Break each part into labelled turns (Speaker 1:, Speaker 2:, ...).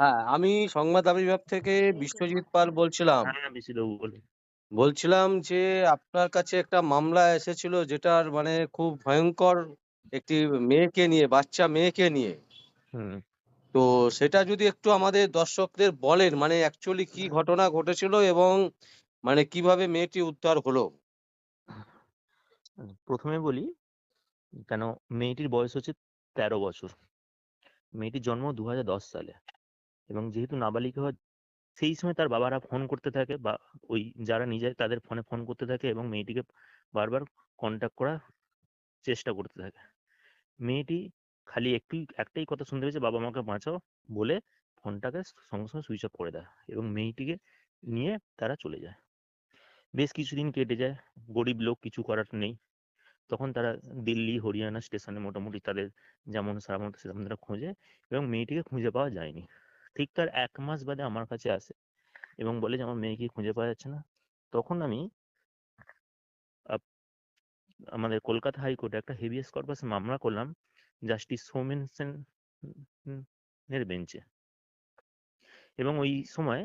Speaker 1: হ্যাঁ, আমি সংবাদ আবির্ভাব থেকে বিশ্বজিৎ পাল বলছিলাম।
Speaker 2: হ্যাঁ, বিশ্বজিৎবাবু বলুন।
Speaker 1: বলছিলাম যে আপনার কাছে একটা মামলা এসেছিল যেটার মানে খুব ভয়ঙ্কর একটি মেয়েকে নিয়ে, বাচ্চা মেয়েকে নিয়ে।
Speaker 2: হুম।
Speaker 1: তো সেটা যদি একটু আমাদের দর্শকদের বলেন মানে অ্যাকচুয়ালি কি ঘটনা ঘটেছিল এবং মানে কীভাবে মেয়েটি উদ্ধার হলো?
Speaker 2: প্রথমে বলি কেন মেয়েটির বয়স হচ্ছে ১৩ বছর। মেয়েটির জন্ম ২০১০ সালে এবং যেহেতু নাবালিকা হয় সেই সময় তার বাবারা ফোন করতে থাকে বা ওই যারা যায় তাদের ফোনে ফোন করতে থাকে এবং মেয়েটিকে বারবার কন্ট্যাক্ট করার চেষ্টা করতে থাকে। মেয়েটি খালি একটুই একটাই কথা শুনতে পেয়েছে, "বাবা আমাকে বাঁচাও" বলে ফোনটাকে সঙ্গে, সঙ্গে সুইচ অফ করে দেয় এবং মেয়েটিকে নিয়ে তারা চলে যায়। বেশ কিছুদিন কেটে যায়। গরিব লোক কিছু করার নেই। তখন তারা দিল্লি, হরিয়ানা স্টেশনে মোটামুটি তাদের যেমন সামর্থ্য সেরকম তারা খোঁজে এবং মেয়েটিকে খুঁজে পাওয়া যায়নি। ঠিক তার এক মাস বাদে আমার কাছে আসে এবং বলে যে, "আমার মেয়েকে খুঁজে পাওয়া যাচ্ছে না।" তখন আমি আমাদের কলকাতা হাইকোর্টে একটা হেভিয়াস কর্পাস মামলা করলাম জাস্টিস সৌমেন সেন এর বেঞ্চে। এবং ওই সময়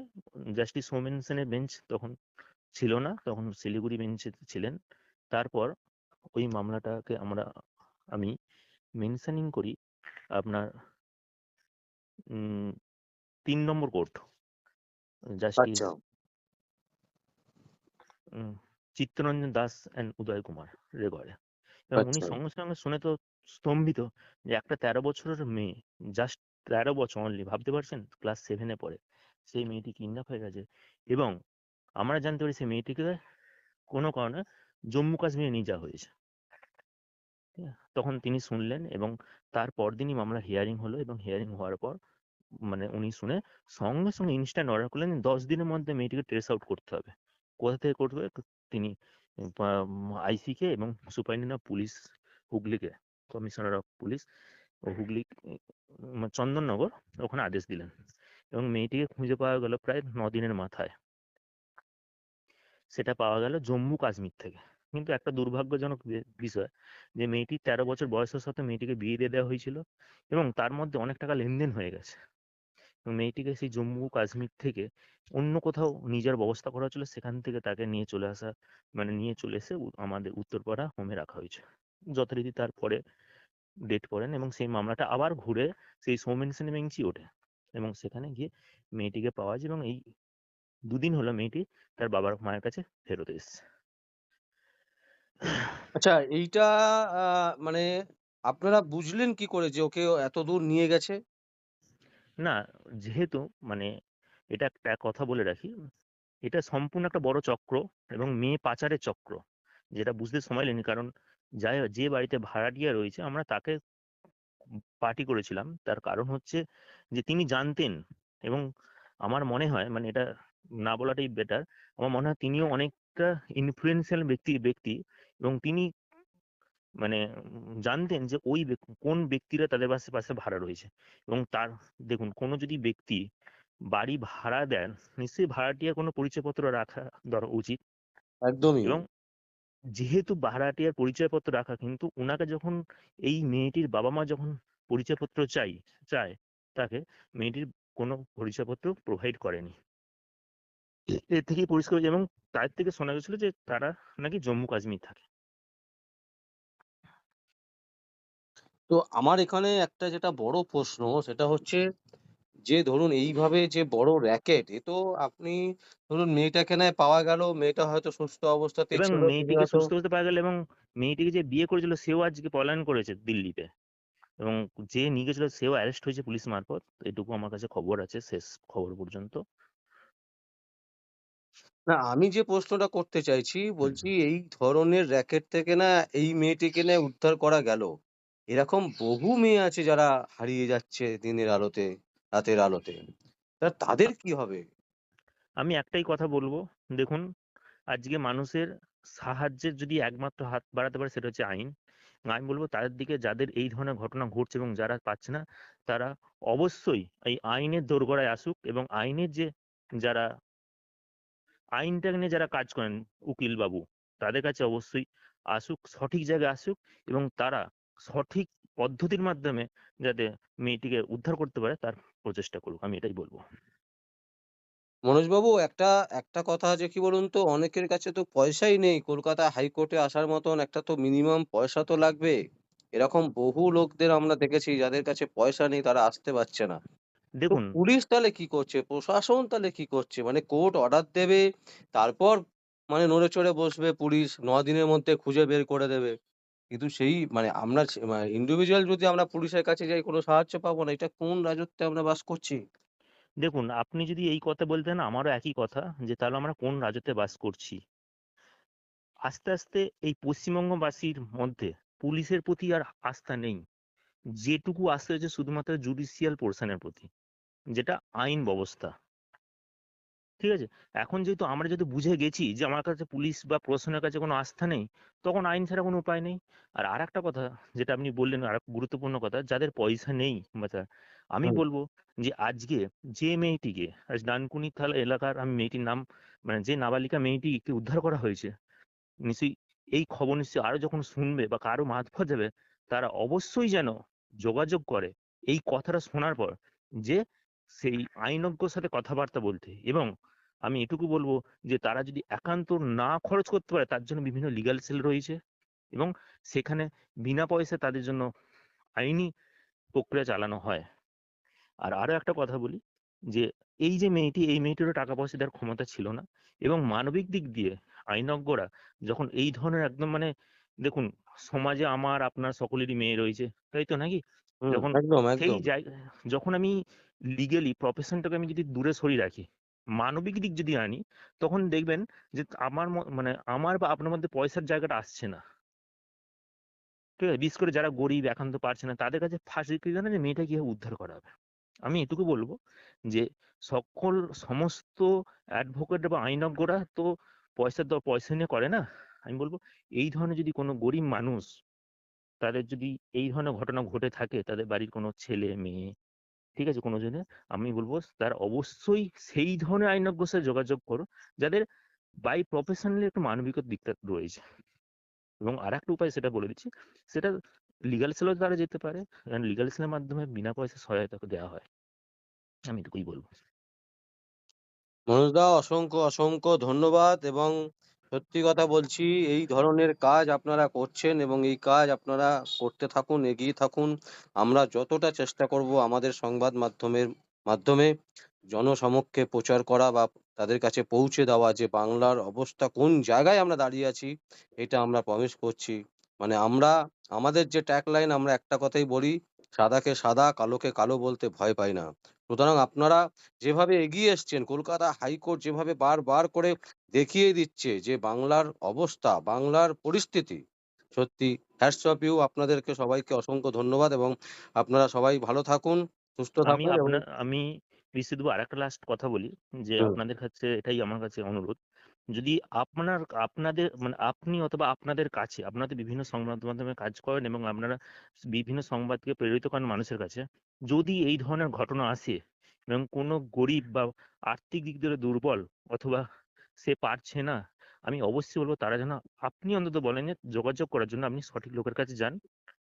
Speaker 2: জাস্টিস সৌমেন সেনের বেঞ্চ তখন ছিল না। তখন শিলিগুড়ি বেঞ্চে ছিলেন। তারপর ওই মামলাটাকে আমরা আমি মেনশনিং করি আপনার ৩ নম্বর কোর্ট।
Speaker 1: আচ্ছা।
Speaker 2: চিত্তরঞ্জন দাস অ্যান্ড উদয় কুমার রেগরে। উনি
Speaker 1: আচ্ছা।
Speaker 2: সঙ্গে, সঙ্গে শুনে তো স্তম্ভিত যে একটা ১৩ বছরের মেয়ে জাস্ট ১৩ বছর অনলি ভাবতে পারছেন? ক্লাস 7 এ পড়ে। সেই মেয়েটি কিডন্যাপ হয়ে গেছে এবং আমরা জানতে পারি সেই মেয়েটিকে কোনো কারণে জম্মু কাশ্মীরে নিয়ে যাওয়া হয়েছে। তখন তিনি শুনলেন এবং তার পরদিনই মামলার হিয়ারিং হলো এবং হিয়ারিং হওয়ার পর মানে উনি শুনে সঙ্গে, সঙ্গে ইনস্ট্যান্ট অর্ডার করলেন ১০ দিনের মধ্যে মেয়েটিকে ট্রেস আউট করতে হবে। কোথা থেকে করবে? তিনি পা আইসিকে এবং সুপারিনটেন্ডেন্ট অফ পুলিশ হুগলিকে কমিশনার অফ পুলিশ ও হুগলি চন্দননগর ওখানে আদেশ দিলেন এবং মেয়েটিকে খুঁজে পাওয়া গেল প্রায় ৯ দিনের মাথায়। সেটা পাওয়া গেল জম্মু কাশ্মীর থেকে। কিন্তু একটা দুর্ভাগ্যজনক বিষয় যে মেয়েটির ১৩ বছর বয়সের সাথে মেয়েটিকে বিয়ে দিয়ে দেওয়া হয়েছিল এবং তার মধ্যে অনেক টাকা লেনদেন হয়ে গেছে। মেয়েটিকে সেই জম্মু, কাশ্মীর থেকে অন্য কোথাও যাওয়ার ব্যবস্থা করা হচ্ছিল সেখান থেকে তাকে নিয়ে চলে আসা মানে নিয়ে চলে এসে আমাদের উত্তরপাড়া হোমে রাখা হয়েছে। যথারীতি তার পরে ডেট করেন এবং সেই মামলাটা আবার ঘুরে সেই সৌমেন বেঞ্চই ওঠে এবং সেখানে গিয়ে মেয়েটিকে পাওয়া যায় এবং এই দুদিন হলো মেয়েটি তার বাবার মায়ের কাছে ফেরত এসছে।
Speaker 1: আচ্ছা এইটা মানে আপনারা বুঝলেন কি করে যে ওকে এতদূর নিয়ে গেছে?
Speaker 2: না, যেহেতু মানে এটা একটা কথা বলে রাখি, এটা সম্পূর্ণ একটা বড় চক্র এবং মেয়ে পাচারের চক্র। যেটা বুঝতে সময় লেনি কারণ যাই যে বাড়িতে ভাড়াটিয়া রয়েছে আমরা তাকে পার্টি করেছিলাম। তার কারণ হচ্ছে যে তিনি জানতেন এবং আমার মনে হয় মানে এটা না বলাটাই বেটার। আমার মনে হয় তিনিও অনেকটা ইনফ্লুয়েন্সিয়াল ব্যক্তি ব্যক্তি এবং তিনি মানে জানতেন যে ওই কোন ব্যক্তিরা তাদের পাশে, পাশে ভাড়া রয়েছে এবং তার দেখুন কোনো যদি ব্যক্তি বাড়ি ভাড়া দেন নিশ্চয়ই ভাড়াটিয়ার কোনো পরিচয়পত্র রাখা দর উচিত।
Speaker 1: একদমই।
Speaker 2: এবং যেহেতু ভাড়াটিয়ার পরিচয়পত্র রাখা কিন্তু উনাকে যখন এই মেয়েটির বাবা-মা যখন পরিচয়পত্র চাই চায় তাকে মেয়েটির কোনো পরিচয়পত্র প্রোভাইড করেনি। এর থেকেই পরিষ্কার এবং তার থেকে শোনা গেছিল যে তারা নাকি জম্মু কাশ্মীর থাকে।
Speaker 1: তো আমার এখানে একটা যেটা বড় প্রশ্ন সেটা হচ্ছে যে ধরুন এইভাবে যে বড় র‍্যাকেট এ তো আপনি ধরুন মেয়েটাকে নয় পাওয়া গেল, মেয়েটা হয়তো সুস্থ অবস্থাতেই
Speaker 2: এবং
Speaker 1: ছিল।
Speaker 2: মেয়েটিকে সুস্থ অবস্থায় পাওয়া গেল এবং মেয়েটিকে যে বিয়ে করেছিল সেও আজকে পলায়ন করেছে দিল্লিতে। এবং যে নিয়ে গেছিল সেও অ্যারেস্ট হয়েছে পুলিশ মারফত। এটুকু আমার কাছে খবর আছে শেষ খবর পর্যন্ত।
Speaker 1: না আমি যে প্রশ্নটা করতে চাইছি বলছি এই ধরনের র‍্যাকেট থেকে না এই মেয়েটিকে না উদ্ধার করা গেল। এরকম বহু মেয়ে আছে যারা হারিয়ে যাচ্ছে দিনের আলোতে, রাতের আলোতে। তা তাদের কি হবে?
Speaker 2: আমি একটাই কথা বলব দেখুন আজকে মানুষের সাহায্যের যদি একমাত্র হাত বাড়াতে পারে সেটা হচ্ছে আইন। আমি বলব তাদের দিকে যাদের এই ধরনের ঘটনা ঘটছে এবং যারা পাচ্ছে না তারা অবশ্যই এই আইনের দোরগোড়ায় আসুক এবং আইনের যে যারা আইনটাকে নিয়ে যারা কাজ করেন উকিল বাবু তাদের কাছে অবশ্যই আসুক, সঠিক জায়গায় আসুক এবং তারা সঠিক পদ্ধতির মাধ্যমে যাতে মেয়েটিকে উদ্ধার করতে পারে তার প্রচেষ্টা করুক আমি এটাই বলব।
Speaker 1: মনোজবাবু একটা একটা কথা আছে কি বলুন তো অনেকের কাছে তো পয়সাই নেই। কলকাতা হাইকোর্টে আসার মতন একটা তো মিনিমাম পয়সা তো লাগবে। এরকম বহু লোকদের আমরা দেখেছি যাদের কাছে পয়সা নেই তারা আসতে পারছে না।
Speaker 2: দেখুন
Speaker 1: পুলিশ তাহলে কি করছে? প্রশাসন তাহলে কি করছে? মানে কোর্ট অর্ডার দেবে তারপর মানে নড়ে চড়ে বসবে পুলিশ ন দিনের মধ্যে খুঁজে বের করে দেবে। কিন্তু সেই মানে আমরা মানে ইন্ডিভিজুয়াল যদি আমরা পুলিশের কাছে যাই কোনো সাহায্য পাবো না, এটা কোন রাজত্বে আমরা বাস করছি?
Speaker 2: দেখুন, আপনি যদি এই কথা বলতেন, আমারও একই কথা যে তাহলে আমরা কোন রাজত্বে বাস করছি? আস্তে আস্তে এই পশ্চিমবঙ্গবাসীর মধ্যে পুলিশের প্রতি আর আস্থা নেই। যেটুকু আস্থা হচ্ছে শুধুমাত্র জুডিশিয়াল পোর্শনের প্রতি, যেটা আইন ব্যবস্থা। ঠিক আছে? এখন যেহেতু আমরা যেহেতু বুঝে গেছি যে আমার কাছে পুলিশ বা প্রশাসনের কাছে কোনো আস্থা নেই তখন আইন ছাড়া কোনো উপায় নেই। আর আর একটা কথা যেটা আপনি বললেন আর গুরুত্বপূর্ণ কথা যাদের পয়সা নেই আমি বলব যে আজকে যে মেয়েটিকে আজ ডানকুনি থালা এলাকার আমি মেয়েটির নাম মানে যে নাবালিকা মেয়েটিকে উদ্ধার করা হয়েছে নিশ্চয়ই এই খবর নিশ্চয়ই আরও যখন শুনবে বা কারও মারফত যাবে তারা অবশ্যই যেন যোগাযোগ করে এই কথাটা শোনার পর যে সেই আইনজ্ঞর সাথে কথাবার্তা বলতে। এবং আমি এটুকু বলব যে তারা যদি একান্ত না খরচ করতে পারে তার জন্য বিভিন্ন লিগ্যাল সেল রয়েছে। এবং সেখানে বিনা পয়সায় তাদের জন্য আইনি প্রক্রিয়া চালানো হয়। আর আরও একটা কথা বলি যে এই যে মেয়েটি এই মেয়েটিরও টাকা পয়সা দেওয়ার ক্ষমতা ছিল না। এবং মানবিক দিক দিয়ে আইনজ্ঞরা যখন এই ধরনের একদম মানে দেখুন সমাজে আমার আপনার সকলেরই মেয়ে রয়েছে তাই তো নাকি? যখন সেই যখন আমি লিগেলি প্রফেশনটাকে আমি যদি দূরে সরিয়ে রাখি, মানবিক দিক যদি আনি, তখন দেখবেন যে আমার মানে আমার বা আপনার মধ্যে পয়সার জায়গাটা আসছে না। ঠিক আছে? বিশেষ করে যারা গরিব, একান্ত পারছে না, তাদের কাছে ফার্স্ট রিকোয়েস্ট যে মেয়েটা কীভাবে উদ্ধার করা হবে। আমি এটুকু বলব যে সকল, সমস্ত অ্যাডভোকেট বা আইনজ্ঞরা তো পয়সার তো পয়সা নিয়ে করে না? আমি বলব এই ধরনের যদি কোনো গরিব মানুষ, তাদের যদি এই ধরনের ঘটনা ঘটে থাকে, তাদের বাড়ির কোনো ছেলে, মেয়ে ঠিক আছে, কোনো জনে আমি বলব তার অবশ্যই সেই ধরনের আইনজ্ঞর সাথে যোগাযোগ করো, যাদের বাই প্রফেশনালি একটু মানবিকতার দিকটা রয়েছে। এবং আর একটা উপায় সেটা বলে দিচ্ছি, সেটা লিগাল সেলও তারা যেতে পারে, কারণ লিগাল সেলের মাধ্যমে বিনা পয়সা সহায়তা দেওয়া হয়। আমি এটুকুই বলব।
Speaker 1: মনোজদা অসংখ্য অসংখ্য ধন্যবাদ এবং সত্যি কথা বলছি, এই ধরনের কাজ আপনারা করছেন এবং এই কাজ আপনারা করতে থাকুন, এগিয়ে থাকুন। আমরা যতটা চেষ্টা করব আমাদের সংবাদ মাধ্যমের মাধ্যমে জনসমক্ষে প্রচার করা বা তাদের কাছে পৌঁছে দেওয়া যে বাংলার অবস্থা কোন জায়গায় আমরা দাঁড়িয়ে আছি, এটা আমরা প্রমিস করছি। মানে আমরা, আমাদের যে ট্যাগলাইন আমরা একটা কথাই বলি, সাদাকে সাদা, কালোকে কালো বলতে ভয় পাই না। সুতরাং আপনারা যেভাবে এগিয়ে এসছেন কলকাতা হাইকোর্ট যেভাবে বারবার করে দেখিয়ে দিচ্ছে যে বাংলার অবস্থা বাংলার পরিস্থিতি সত্যি হ্যাটস অফ ইউ। আপনাদেরকে সবাইকে অসংখ্য ধন্যবাদ এবং আপনারা সবাই ভালো থাকুন সুস্থ থাকুন
Speaker 2: আমি বিশ্বজিৎ আর একটা লাস্ট কথা বলি যে আপনাদের কাছে এটাই আমার কাছে অনুরোধ। যদি আপনার, আপনাদের মানে আপনি অথবা আপনাদের কাছে, আপনারা তো বিভিন্ন সংবাদ মাধ্যমে কাজ করেন এবং আপনারা বিভিন্ন সংবাদকে প্রেরিত করেন মানুষের কাছে, যদি এই ধরনের ঘটনা আসে এবং কোনো গরিব বা আর্থিক দিক দিয়ে দুর্বল অথবা সে পারছে না, আমি অবশ্যই বলব তারা যেন আপনি অন্তত বলেন যে যোগাযোগ করার জন্য আপনি সঠিক লোকের কাছে যান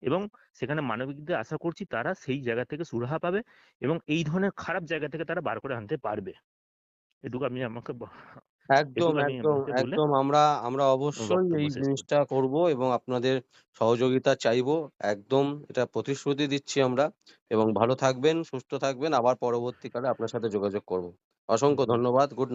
Speaker 2: এবং সেখানে মানবিক দিয়ে আশা করছি তারা সেই জায়গা থেকে সুরাহা পাবে এবং এই ধরনের খারাপ জায়গা থেকে তারা বার করে আনতে পারবে। এটুকু আপনি আমাকে
Speaker 1: একদম একদম
Speaker 2: বলে
Speaker 1: একদম। আমরা আমরা অবশ্যই
Speaker 2: বক্তব্য
Speaker 1: এই
Speaker 2: শেষ
Speaker 1: জিনিসটা করব এবং আপনাদের সহযোগিতা চাইব। একদম এটা প্রতিশ্রুতি দিচ্ছি আমরা। এবং ভালো থাকবেন সুস্থ থাকবেন। আবার পরবর্তীকালে আপনার সাথে যোগাযোগ করব। অসংখ্য। ধন্যবাদ। গুড